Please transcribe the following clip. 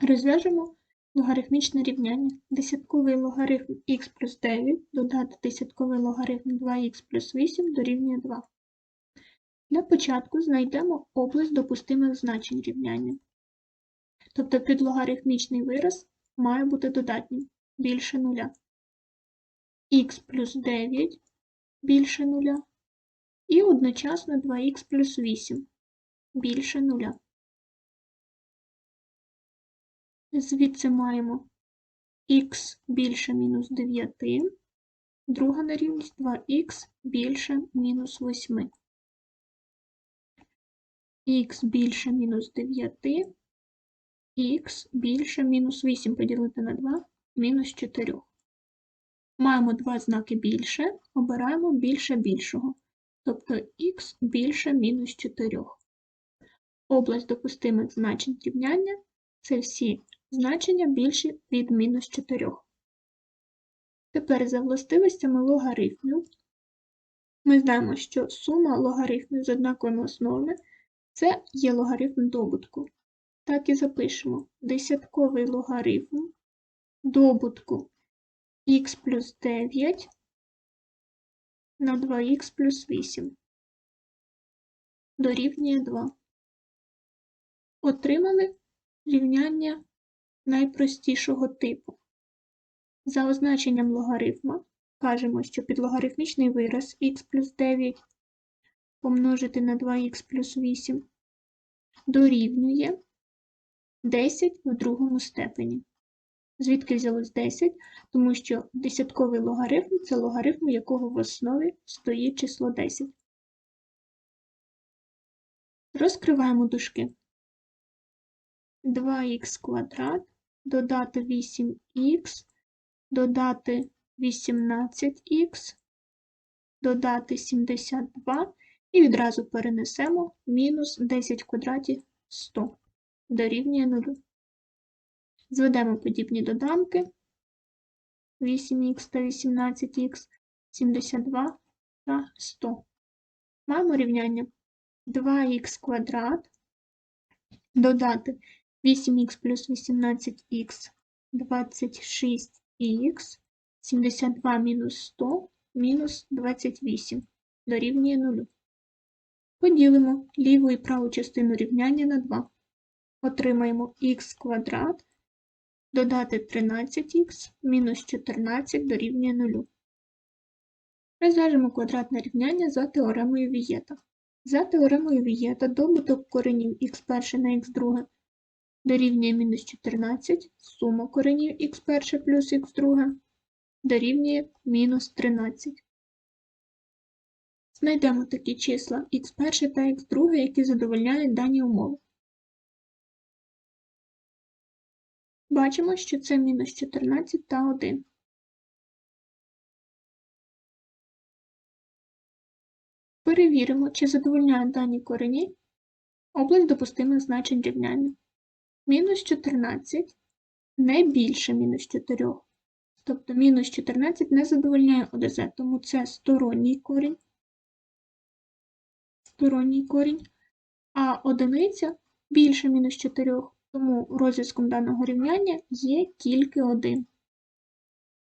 Розв'яжемо логарифмічне рівняння. Десятковий логарифм х плюс 9 додати десятковий логарифм 2х плюс 8 дорівнює 2. Для початку знайдемо область допустимих значень рівняння. Тобто підлогарифмічний вираз має бути додатнім більше нуля. х плюс 9 більше нуля і одночасно 2х плюс 8 більше нуля. Звідси маємо х більше мінус 9, друга нерівність 2х більше мінус 8. х більше мінус 9, х більше мінус 8 поділити на 2 мінус 4. Маємо два знаки більше, обираємо більше більшого, тобто х більше мінус 4. Область допустимих значень рівняння це всі значення більші від мінус 4. Тепер за властивостями логарифмів ми знаємо, що сума логарифмів з однаковими основами це є логарифм добутку. Так і запишемо десятковий логарифм добутку х плюс 9 на 2х плюс 8 дорівнює 2. Отримали рівняння найпростішого типу. За означенням логарифма кажемо, що підлогарифмічний вираз х плюс 9 помножити на 2х плюс 8 дорівнює 10 в другому степені. Звідки взялось 10? Тому що десятковий логарифм це логарифм, якого в основі стоїть число 10. Розкриваємо дужки. 2х квадрат додати 8х, додати 18х, додати 72 і відразу перенесемо мінус 10 в квадраті 100 дорівнює 0. Зведемо подібні доданки 8х та 18х, 72 та 100. Маємо рівняння 2х квадрат додати 8х плюс 18х 26х, 72 мінус 100 мінус 28 дорівнює 0. Поділимо ліву і праву частину рівняння на 2. Отримаємо х квадрат, додати 13х мінус 14 дорівнює 0. Розв'яжемо квадратне рівняння за теоремою Вієта. За теоремою Вієта добуток коренів х1 на х2 дорівнює мінус 14, сума коренів х1 плюс х2 дорівнює мінус 13. Знайдемо такі числа х1 та х2, які задовольняють дані умови. Бачимо, що це мінус 14 та 1. Перевіримо, чи задовольняють дані корені область допустимих значень рівняння. Мінус 14 не більше мінус 4. Тобто мінус 14 не задовольняє ОДЗ, тому це сторонній корінь. Сторонній корінь. А одиниця більше мінус 4, тому розв'язком даного рівняння є тільки один.